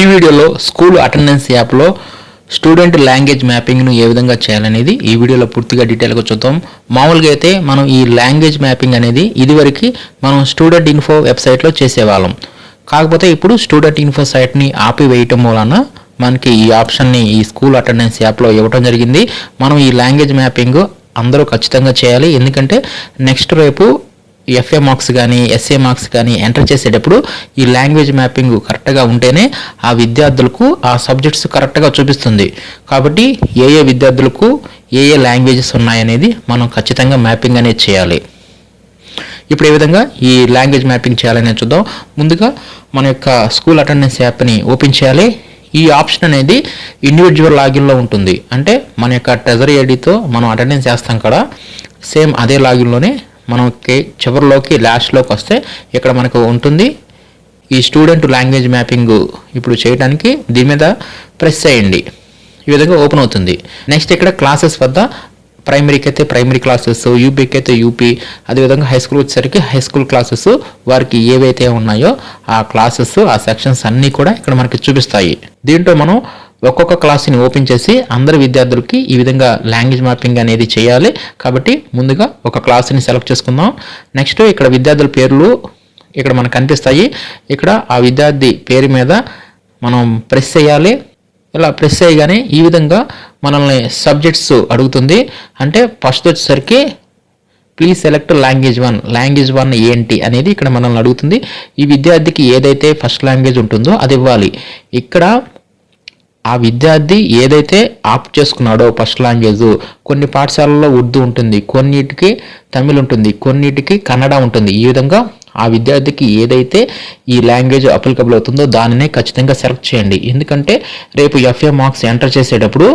ఈ వీడియోలో school attendance యాప్లో స్టూడెంట్ లాంగ్వేజ్ మ్యాపింగ్ను ఏ విధంగా చేయాలనేది ఈ వీడియోలో పూర్తిగా డీటెయిల్గా చూద్దాం. మామూలుగా అయితే మనం ఈ లాంగ్వేజ్ మ్యాపింగ్ అనేది ఇదివరకు మనం స్టూడెంట్ ఇన్ఫో వెబ్సైట్లో చేసేవాళ్ళం. కాకపోతే ఇప్పుడు స్టూడెంట్ ఇన్ఫో సైట్ని ఆపివేయటం వలన మనకి ఈ ఆప్షన్ని ఈ స్కూల్ అటెండెన్స్ యాప్లో ఇవ్వడం జరిగింది. మనం ఈ లాంగ్వేజ్ మ్యాపింగ్ అందరూ ఖచ్చితంగా చేయాలి. ఎందుకంటే నెక్స్ట్ రేపు ఎఫ్ఏ మార్క్స్ కానీ ఎస్ఏ మార్క్స్ కానీ ఎంటర్ చేసేటప్పుడు ఈ లాంగ్వేజ్ మ్యాపింగ్ కరెక్ట్గా ఉంటేనే ఆ విద్యార్థులకు ఆ సబ్జెక్ట్స్ కరెక్ట్గా చూపిస్తుంది. కాబట్టి ఏ ఏ విద్యార్థులకు ఏ ఏ లాంగ్వేజెస్ ఉన్నాయనేది మనం ఖచ్చితంగా మ్యాపింగ్ అనేది చేయాలి. ఇప్పుడు ఏ విధంగా ఈ లాంగ్వేజ్ మ్యాపింగ్ చేయాలనేది చూద్దాం. ముందుగా మన యొక్క స్కూల్ అటెండెన్స్ యాప్ని ఓపెన్ చేయాలి. ఈ ఆప్షన్ అనేది ఇండివిజువల్ లాగిన్లో ఉంటుంది. అంటే మన యొక్క ట్రెజరీ ఐడితో మనం అటెండెన్స్ చేస్తాం కదా. సేమ్ అదే లాగిన్లోనే మనకి చివరిలోకి లాస్ట్లోకి వస్తే ఇక్కడ మనకు ఉంటుంది ఈ స్టూడెంట్ లాంగ్వేజ్ మ్యాపింగ్ ఇప్పుడు చేయడానికి దీని మీద ప్రెస్ చేయండి. ఈ విధంగా ఓపెన్ అవుతుంది. నెక్స్ట్ ఇక్కడ క్లాసెస్ వద్ద ప్రైమరీకి అయితే ప్రైమరీ క్లాసెస్ యూపీకి అయితే యూపీ అదేవిధంగా హై స్కూల్ వచ్చేసరికి హై స్కూల్ క్లాసెస్ వారికి ఏవైతే ఉన్నాయో ఆ క్లాసెస్ ఆ సెక్షన్స్ అన్నీ కూడా ఇక్కడ మనకి చూపిస్తాయి. దీంట్లో మనం ఒక్కొక్క క్లాస్ని ఓపెన్ చేసి అందరి విద్యార్థులకి ఈ విధంగా లాంగ్వేజ్ మ్యాపింగ్ అనేది చేయాలి. కాబట్టి ముందుగా ఒక క్లాస్ని సెలెక్ట్ చేసుకుందాం. నెక్స్ట్ ఇక్కడ విద్యార్థుల పేర్లు ఇక్కడ మనకు కనిపిస్తాయి. ఇక్కడ ఆ విద్యార్థి పేరు మీద మనం ప్రెస్ చేయాలి. ఇలా ప్రెస్ చేయగానే ఈ విధంగా మనల్ని సబ్జెక్ట్స్ అడుగుతుంది. అంటే ఫస్ట్ వచ్చేసరికి please select language one language one ఏంటి అనేది ఇక్కడ మనల్ని అడుగుతుంది. ఈ విద్యార్థికి ఏదైతే ఫస్ట్ లాంగ్వేజ్ ఉంటుందో అది ఇవ్వాలి. ఇక్కడ ఆ విద్యార్థి ఏదైతే ఆప్ట్ చేసుకున్నాడో ఫస్ట్ లాంగ్వేజ్ కొన్ని పాఠశాలల్లో ఉర్దూ ఉంటుంది కొన్నిటికి తమిళ్ ఉంటుంది కొన్నిటికి కన్నడ ఉంటుంది. ఈ విధంగా ఆ విద్యార్థికి ఏదైతే ఈ లాంగ్వేజ్ అప్లికబుల్ అవుతుందో దానినే ఖచ్చితంగా సెలెక్ట్ చేయండి. ఎందుకంటే రేపు ఎఫ్ఏ మార్క్స్ ఎంటర్ చేసేటప్పుడు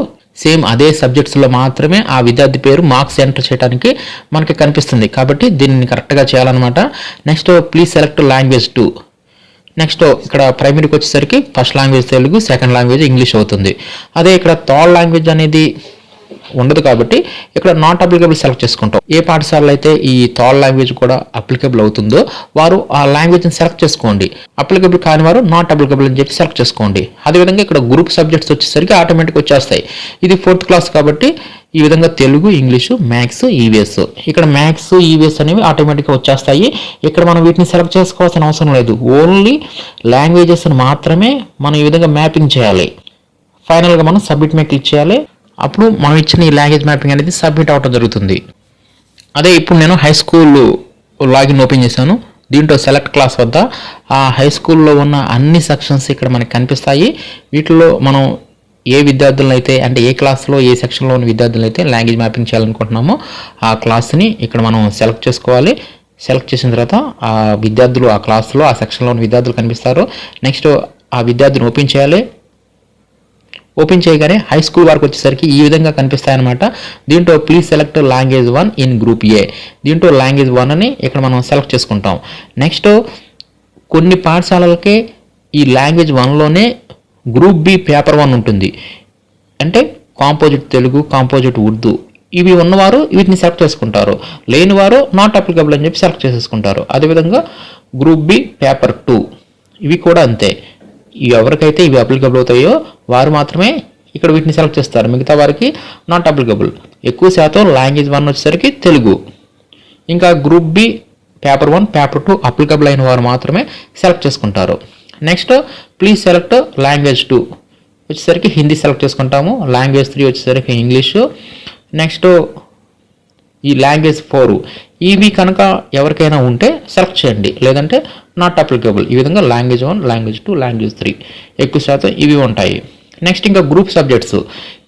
సేమ్ అదే సబ్జెక్ట్స్లో మాత్రమే ఆ విద్యార్థి పేరు మార్క్స్ ఎంటర్ చేయడానికి మనకి కనిపిస్తుంది. కాబట్టి దీన్ని కరెక్ట్గా చేయాలన్నమాట. Next please select language two next ఇక్కడ ప్రైమరీకి వచ్చేసరికి first language Telugu second language English అవుతుంది. అదే ఇక్కడ థర్డ్ లాంగ్వేజ్ అనేది ఉండదు కాబట్టి ఇక్కడ నాట్ అప్లికబుల్ సెలెక్ట్ చేసుకుంటాం. ఏ పాఠశాలలో అయితే ఈ థర్డ్ లాంగ్వేజ్ కూడా అప్లికబుల్ అవుతుందో వారు ఆ లాంగ్వేజ్ని సెలెక్ట్ చేసుకోండి. అప్లికబుల్ కాని వారు నాట్ అప్లికబుల్ అని చెప్పి సెలెక్ట్ చేసుకోండి. అదేవిధంగా ఇక్కడ గ్రూప్ సబ్జెక్ట్స్ వచ్చేసరికి ఆటోమేటిక్ వచ్చేస్తాయి. ఇది ఫోర్త్ క్లాస్ కాబట్టి ఈ విధంగా తెలుగు ఇంగ్లీషు మ్యాథ్స్ ఈవీఎస్ ఇక్కడ మ్యాథ్స్ ఈవీఎస్ అనేవి ఆటోమేటిక్గా వచ్చేస్తాయి. ఇక్కడ మనం వీటిని సెలెక్ట్ చేసుకోవాల్సిన అవసరం లేదు. ఓన్లీ లాంగ్వేజెస్ని మాత్రమే మనం ఈ విధంగా మ్యాపింగ్ చేయాలి. ఫైనల్గా మనం సబ్మిట్ మీద క్లిక్ చేయాలి. అప్పుడు మనం ఇచ్చిన ఈ లాంగ్వేజ్ మ్యాపింగ్ అనేది సబ్మిట్ అవటం జరుగుతుంది. అదే ఇప్పుడు నేను హై స్కూల్ లాగిన్ ఓపెన్ చేశాను. దీంట్లో సెలెక్ట్ క్లాస్ వద్ద ఆ హై స్కూల్లో ఉన్న అన్ని సెక్షన్స్ ఇక్కడ మనకి కనిపిస్తాయి. వీటిలో మనం ఏ విద్యార్థులను అయితే అంటే ఏ క్లాస్లో ఏ సెక్షన్లో ఉన్న విద్యార్థులు అయితే లాంగ్వేజ్ మ్యాపింగ్ చేయాలనుకుంటున్నామో ఆ క్లాస్ని ఇక్కడ మనం సెలెక్ట్ చేసుకోవాలి. సెలెక్ట్ చేసిన తర్వాత ఆ విద్యార్థులు ఆ క్లాస్లో ఆ సెక్షన్లో ఉన్న విద్యార్థులు కనిపిస్తారు. నెక్స్ట్ ఆ విద్యార్థిని ఓపెన్ చేయాలి. ఓపెన్ చేయగానే హై స్కూల్ వరకు వచ్చేసరికి ఈ విధంగా కనిపిస్తాయన్నమాట. దీంట్లో please select language one in group A దీంట్లో లాంగ్వేజ్ వన్ అని ఇక్కడ మనం సెలెక్ట్ చేసుకుంటాం. నెక్స్ట్ కొన్ని పాఠశాలలకే ఈ లాంగ్వేజ్ వన్లోనే గ్రూప్ బి పేపర్ వన్ ఉంటుంది. అంటే కాంపోజిట్ తెలుగు కాంపోజిట్ ఉర్దూ. ఇవి ఉన్నవారు వీటిని సెలెక్ట్ చేసుకుంటారు. లేనివారు నాట్ అప్లికబుల్ అని చెప్పి సెలెక్ట్ చేసేసుకుంటారు. అదేవిధంగా గ్రూప్ బి పేపర్ టూ. ఇవి కూడా అంతే. ఎవరికైతే ఇవి అప్లికబుల్ అవుతాయో వారు మాత్రమే ఇక్కడ వీటిని సెలెక్ట్ చేస్తారు. మిగతా వారికి నాట్ అప్లికబుల్. ఎక్కువ శాతం లాంగ్వేజ్ వన్ వచ్చేసరికి తెలుగు. ఇంకా group B paper one paper two applicable అయిన వారు మాత్రమే సెలెక్ట్ చేసుకుంటారు. Next please select language two వచ్చేసరికి హిందీ సెలెక్ట్ చేసుకుంటాము. లాంగ్వేజ్ త్రీ వచ్చేసరికి ఇంగ్లీషు నెక్స్ట్ ఈ లాంగ్వేజ్ ఫోర్ ఇవి కనుక ఎవరికైనా ఉంటే సెలెక్ట్ చేయండి. లేదంటే నాట్ అప్లికబుల్ ఈ విధంగా language one language two language three ఎక్కువ శాతం ఇవి ఉంటాయి. నెక్స్ట్ ఇంకా గ్రూప్ సబ్జెక్ట్స్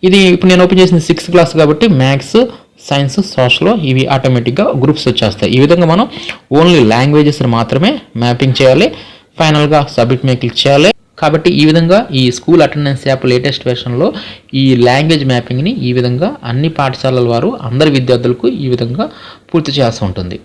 ఇది ఇప్పుడు నేను ఓపెన్ చేసిన సిక్స్త్ క్లాస్ కాబట్టి మ్యాథ్స్ సైన్స్ సోషల్ ఇవి ఆటోమేటిక్గా గ్రూప్స్ వచ్చేస్తాయి. ఈ విధంగా మనం ఓన్లీ లాంగ్వేజెస్ని మాత్రమే మ్యాపింగ్ చేయాలి. ఫైనల్గా సబ్మిట్ మీద క్లిక్ చేయాలి. కాబట్టి ఈ విధంగా ఈ స్కూల్ అటెండెన్స్ యాప్ లేటెస్ట్ వెర్షన్లో ఈ లాంగ్వేజ్ మ్యాపింగ్ని ఈ విధంగా అన్ని పాఠశాలల వారు అందరి విద్యార్థులకు ఈ విధంగా పూర్తి చేస్తూ ఉంటుంది.